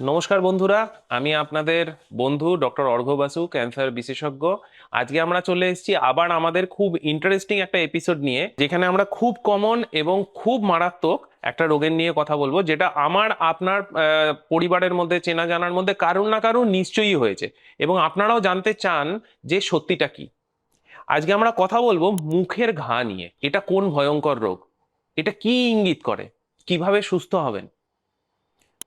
নমস্কার বন্ধুরা, আমি আপনাদের বন্ধু ডক্টর অর্ঘ বাসু, ক্যান্সার বিশেষজ্ঞ। আজকে আমরা চলে এসেছি আবার আমাদের খুব ইন্টারেস্টিং একটা এপিসোড নিয়ে, যেখানে আমরা খুব কমন এবং খুব মারাত্মক একটা রোগের নিয়ে কথা বলব, যেটা আমার, আপনার পরিবারের মধ্যে চেনা জানার মধ্যে কারুর না কারুর নিশ্চয়ই হয়েছে। এবং আপনারাও জানতে চান যে সত্যিটা কি। আজকে আমরা কথা বলব মুখের ঘা নিয়ে, এটা কোন ভয়ঙ্কর রোগ? এটা কি ইঙ্গিত করে? কীভাবে সুস্থ হবেন?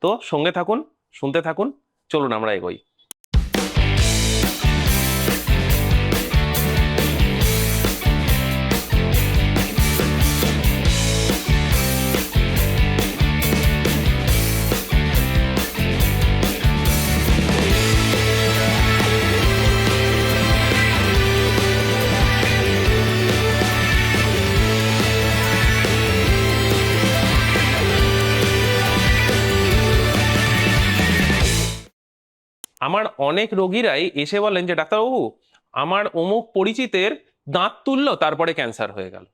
তো সঙ্গে থাকুন শুনতে থাকুন চলুন আমরা এগোই। আমার অনেক রোগীরাই এসে বলেন যে, ডাক্তারবাবু, আমার অমুক পরিচিতের দাঁত তুললো, তারপরে ক্যান্সার হয়ে গেল।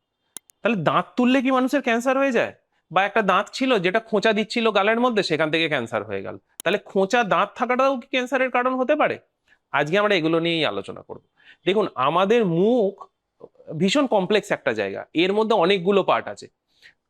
তাহলে দাঁত তুললে কি মানুষের ক্যান্সার হয়ে যায়? বা একটা দাঁত ছিল যেটা খোঁচা দিচ্ছিল গালের মধ্যে, সেখান থেকে ক্যান্সার হয়ে গেল। তাহলে খোঁচা দাঁত থাকাটাও কি ক্যান্সারের কারণ হতে পারে? আজকে আমরা এগুলো নিয়েই আলোচনা করব। দেখুন, আমাদের মুখ ভীষণ কমপ্লেক্স একটা জায়গা। এর মধ্যে অনেকগুলো পার্ট আছে।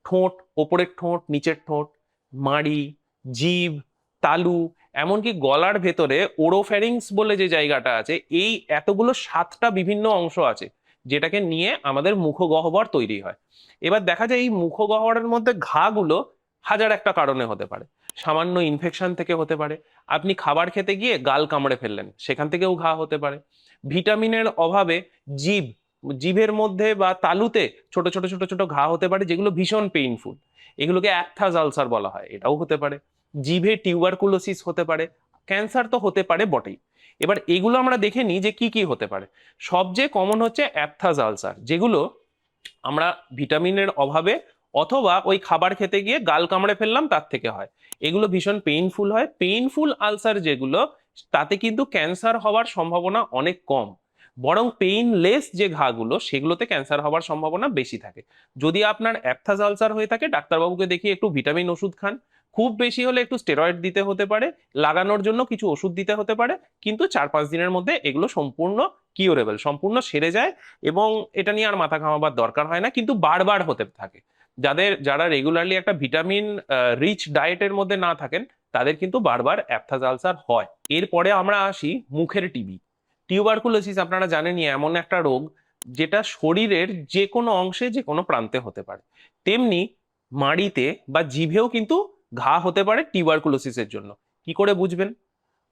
ঠোঁট, ওপরের ঠোঁট, নিচের ঠোঁট, মাড়ি জিভ তালু এমনকি গলার ভেতরে ওরোফ্যারিংস বলে যে জায়গাটা আছে, এই এতগুলো সাতটা বিভিন্ন অংশ আছে, যেটাকে নিয়ে আমাদের মুখগহ্বর তৈরি হয়। এবার দেখা যায় এই মুখগহ্বরের মধ্যে ঘাগুলো হাজার একটা কারণে হতে পারে। সামান্য ইনফেকশন থেকে হতে পারে। আপনি খাবার খেতে গিয়ে গাল কামড়ে ফেললেন, সেখান থেকেও ঘা হতে পারে। ভিটামিনের অভাবে জীব জিভের মধ্যে বা তালুতে ছোট ছোট ছোট ছোট ঘা হতে পারে, যেগুলো ভীষণ পেইনফুল এগুলোকে অ্যাকথাস আলসার বলা হয়, এটাও হতে পারে। জিভে টিউবারকুলোসিস হতে পারে ক্যান্সার তো হতে পারে বটেই। এবার এগুলো আমরা দেখে নিই যে কি কি হতে পারে। সবচেয়ে কমন হচ্ছে অ্যাপথাস আলসার যেগুলো আমরা ভিটামিনের অভাবে অথবা ওই খাবার খেতে গিয়ে গাল কামড়ে ফেললাম তার থেকে হয়। এগুলো ভীষণ পেইনফুল হয়। পেইনফুল আলসার যেগুলো, তাতে কিন্তু ক্যান্সার হওয়ার সম্ভাবনা অনেক কম। বরং পেইনলেস যে ঘাগুলো, সেগুলোতে ক্যান্সার হওয়ার সম্ভাবনা বেশি থাকে। যদি আপনার অ্যাপথাস আলসার হয়ে থাকে, ডাক্তারবাবুকে দেখিয়ে একটু ভিটামিন ওষুধ খান। খুব বেশি হলে একটু স্টেরয়েড দিতে হতে পারে, লাগানোর জন্য কিছু ওষুধ দিতে হতে পারে, কিন্তু চার পাঁচ দিনের মধ্যে এগুলো সম্পূর্ণ কিওরেবল সম্পূর্ণ সেরে যায় এবং এটা নিয়ে আর মাথা ঘামাবার দরকার হয় না, কিন্তু বারবার হতে থাকে। যাদের, যারা রেগুলারলি একটা ভিটামিন রিচ ডায়েটের মধ্যে না থাকেন, তাদের কিন্তু বারবার অ্যাপথাস আলসার হয়। এরপরে আমরা আসি মুখের টিবি টিউবারকুলোসিস আপনারা জানেনই, এমন একটা রোগ যেটা শরীরের যে কোনো অংশে যে কোনো প্রান্তে হতে পারে। তেমনি মাড়িতে বা জিভেও কিন্তু ঘা হতে পারে টিউবারকুলোসিসের জন্য। কি করে বুঝবেন?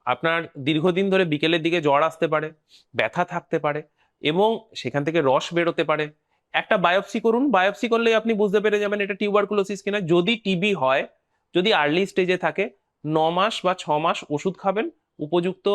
আপনার দীর্ঘদিন ধরে বিকেলের দিকে জ্বর আসতে পারে, ব্যথা থাকতে পারে এবং সেখান থেকে রস বেরোতে পারে। একটা বায়োপসি করুন। বায়োপসি করলেই আপনি বুঝতে পেরে যাবেন এটা টিউবারকুলোসিস কিনা। যদি টিবি হয়, যদি আর্লি স্টেজে থাকে, ন মাস বা ছ মাস ওষুধ খাবেন, উপযুক্ত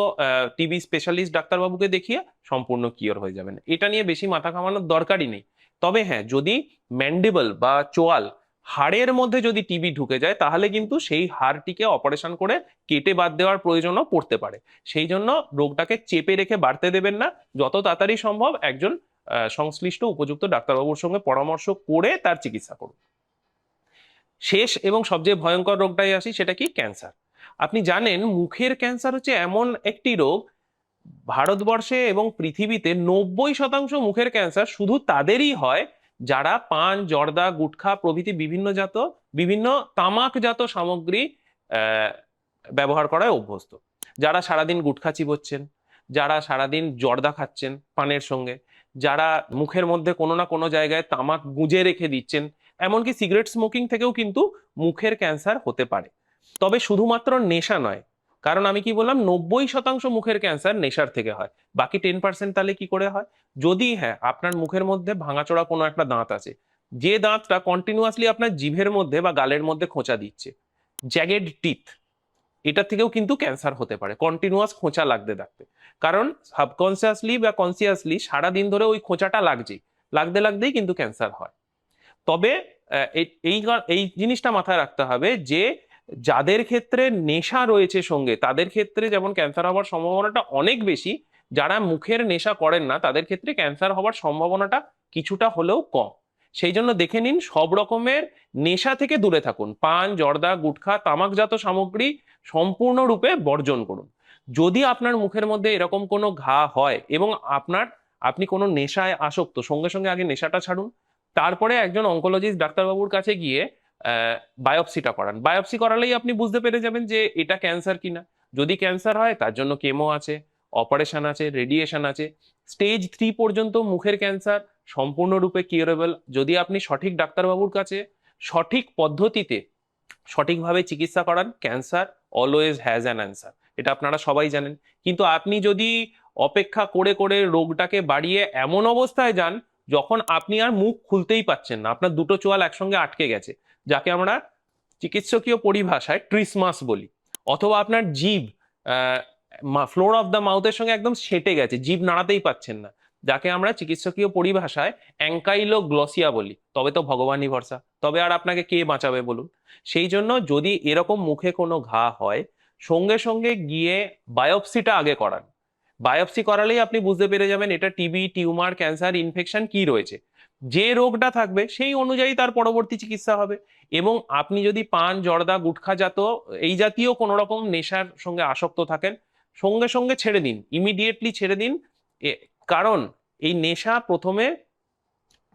টিবি স্পেশালিস্ট ডাক্তারবাবুকে দেখিয়ে সম্পূর্ণ কিওর হয়ে যাবেন। এটা নিয়ে বেশি মাথা ঘামানোর দরকারই নেই। তবে হ্যাঁ যদি ম্যান্ডিবল বা চোয়াল হাড়ের মধ্যে যদি টিবি ঢুকে যায়, তাহলে কিন্তু সেই হাড়টিকে অপারেশন করে কেটে বাদ দেওয়ার প্রয়োজনও পড়তে পারে। সেই জন্য রোগটাকে চেপে রেখে বাড়তে দেবেন না। যত তাড়াতাড়ি সম্ভব একজন সংশ্লিষ্ট উপযুক্ত ডাক্তারবাবুর সঙ্গে পরামর্শ করে তার চিকিৎসা করুন। শেষ এবং সবচেয়ে ভয়ঙ্কর রোগটাই আসি, সেটা কি? ক্যান্সার। আপনি জানেন মুখের ক্যান্সার হচ্ছে এমন একটি রোগ, ভারতবর্ষে এবং পৃথিবীতে নব্বই শতাংশ মুখের ক্যান্সার শুধু তাদেরই হয় যারা পান, জর্দা, গুটখা প্রভৃতি বিভিন্ন জাত, বিভিন্ন তামাকজাত সামগ্রী ব্যবহার করায় অভ্যস্ত। যারা সারাদিন গুটখা চিবোচ্ছেন, যারা সারাদিন জর্দা খাচ্ছেন পানের সঙ্গে, যারা মুখের মধ্যে কোনো না কোনো জায়গায় তামাক গুঁজে রেখে দিচ্ছেন, এমনকি সিগারেট স্মোকিং থেকেও কিন্তু মুখের ক্যান্সার হতে পারে। তবে শুধুমাত্র নেশা নয় কারণ আমি কি বললাম, নব্বই শতাংশ মুখের ক্যান্সার নেশার থেকে হয়। বাকি টেন পার্সেন্ট তাহলে কি করে হয়? যদি হ্যাঁ আপনার মুখের মধ্যে ভাঙাচোরা কোনো একটা দাঁত আছে, যে দাঁতটা কন্টিনিউয়াসলি আপনার জিভের মধ্যে বা গালের মধ্যে খোঁচা দিচ্ছে জ্যাগেড টিথ এটা থেকেও কিন্তু ক্যান্সার হতে পারে কন্টিনিউয়াস খোঁচা লাগতে থাকতে। কারণ সাবকনসিয়াসলি বা কনসিয়াসলি সারা দিন ধরে ওই খোঁচাটা লাগছে, লাগতে লাগতেই কিন্তু ক্যান্সার হয়। তবে এই এই জিনিসটা মাথায় রাখতে হবে যে যাদের ক্ষেত্রে নেশা রয়েছে সঙ্গে, তাদের ক্ষেত্রে যেমন ক্যান্সার হওয়ার সম্ভাবনাটা অনেক বেশি, যারা মুখের নেশা করেন না, তাদের ক্ষেত্রে ক্যান্সার হওয়ার সম্ভাবনাটা কিছুটা হলেও কম। সেই জন্য দেখে নিন, সব রকমের নেশা থেকে দূরে থাকুন। পান, জর্দা, গুটখা, তামাকজাত সামগ্রী সম্পূর্ণরূপে বর্জন করুন। যদি আপনার মুখের মধ্যে এরকম কোনো ঘা হয় এবং আপনার, আপনি কোনো নেশায় আসক্ত, সঙ্গে সঙ্গে আগে নেশাটা ছাড়ুন। তারপরে একজন অঙ্কোলজিস্ট ডাক্তারবাবুর কাছে গিয়ে বায়োপসিটা করান। বায়োপসি করালেই আপনি বুঝতে পেরে যাবেন যে এটা ক্যান্সার কিনা। যদি ক্যান্সার হয়, তার জন্য কেমো আছে অপারেশন আছে রেডিয়েশন আছে। স্টেজ থ্রি পর্যন্ত মুখের ক্যান্সার সম্পূর্ণরূপে কিউরেবল যদি আপনি সঠিক ডাক্তারবাবুর কাছে সঠিক পদ্ধতিতে সঠিকভাবে চিকিৎসা করান cancer always has an answer এটা আপনারা সবাই জানেন। কিন্তু আপনি যদি অপেক্ষা করে করে রোগটাকে বাড়িয়ে এমন অবস্থায় যান, যখন আপনি আর মুখ খুলতেই পাচ্ছেন না, আপনার দুটো চোয়াল একসঙ্গে আটকে গেছে যাকে আমরা চিকিৎসকীয় পরিভাষায় ট্রিসমাস বলি। অথবা আপনার জিভ ফ্লোর অফ দ্য মাউথের সঙ্গে একদম সেটে গেছে জিভ নাড়াতেই পাচ্ছেন না। যাকে আমরা চিকিৎসকীয় পরিভাষায় অ্যাঙ্কাইলো গ্লসিয়া বলি। তবে তো ভগবানই ভরসা। তবে আর আপনাকে কে বাঁচাবে বলুন? সেই জন্য যদি এরকম মুখে কোনো ঘা হয়, সঙ্গে সঙ্গে গিয়ে বায়োপসিটা আগে করান। বায়োপসি করালেই আপনি বুঝতে পেরে যাবেন এটা টিবি, টিউমার, ক্যান্সার, ইনফেকশন কি রয়েছে। যে রোগটা থাকবে সেই অনুযায়ী তার পরবর্তী চিকিৎসা হবে। এবং আপনি যদি পান জর্দা গুটখা জাত, এই জাতীয় কোনো রকম নেশার সঙ্গে আসক্ত থাকেন, সঙ্গে সঙ্গে ছেড়ে দিন ইমিডিয়েটলি ছেড়ে দিন। কারণ এই নেশা প্রথমে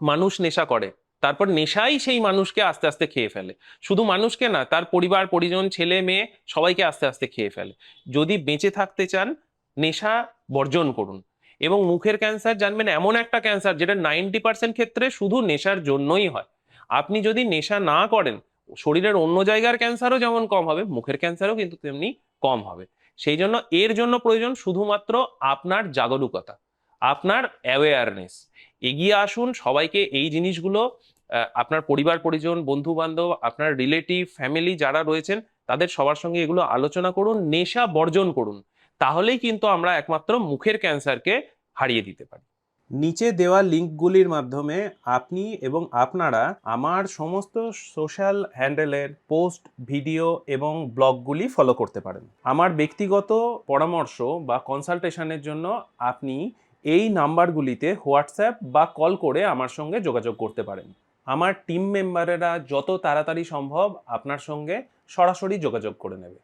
মানুষ নেশা করে, তারপর নেশাই সেই মানুষকে আস্তে আস্তে খেয়ে ফেলে। শুধু মানুষকে না, তার পরিবার, পরিজন, ছেলে, মেয়ে সবাইকে আস্তে আস্তে খেয়ে ফেলে। যদি বেঁচে থাকতে চান, নেশা বর্জন করুন। এবং মুখের ক্যান্সার জানবেন এমন একটা ক্যান্সার যেটা নাইনটি পার্সেন্ট ক্ষেত্রে শুধু নেশার জন্যই হয়। আপনি যদি নেশা না করেন, শরীরের অন্য জায়গার ক্যান্সারও যেমন কম হবে, মুখের ক্যান্সারও কিন্তু তেমনি কম হবে। সেই জন্য এর জন্য প্রয়োজন শুধুমাত্র আপনার জাগরুকতা, আপনার অ্যাওয়ারনেস এগিয়ে আসুন, সবাইকে এই জিনিসগুলো আপনার পরিবার, পরিজন বন্ধু বান্ধব আপনার রিলেটিভ ফ্যামিলি যারা রয়েছেন, তাদের সবার সঙ্গে এগুলো আলোচনা করুন, নেশা বর্জন করুন। তাহলেই কিন্তু আমরা একমাত্র মুখের ক্যান্সারকে হারিয়ে দিতে পারি। নিচে দেওয়া লিঙ্কগুলির মাধ্যমে আপনি এবং আপনারা আমার সমস্ত সোশ্যাল হ্যান্ডেলের পোস্ট, ভিডিও এবং ব্লগগুলি ফলো করতে পারেন। আমার ব্যক্তিগত পরামর্শ বা কনসালটেশনের জন্য আপনি এই নাম্বারগুলিতে হোয়াটসঅ্যাপ বা কল করে আমার সঙ্গে যোগাযোগ করতে পারেন। আমার টিম মেম্বারেরা যত তাড়াতাড়ি সম্ভব আপনার সঙ্গে সরাসরি যোগাযোগ করে নেবে।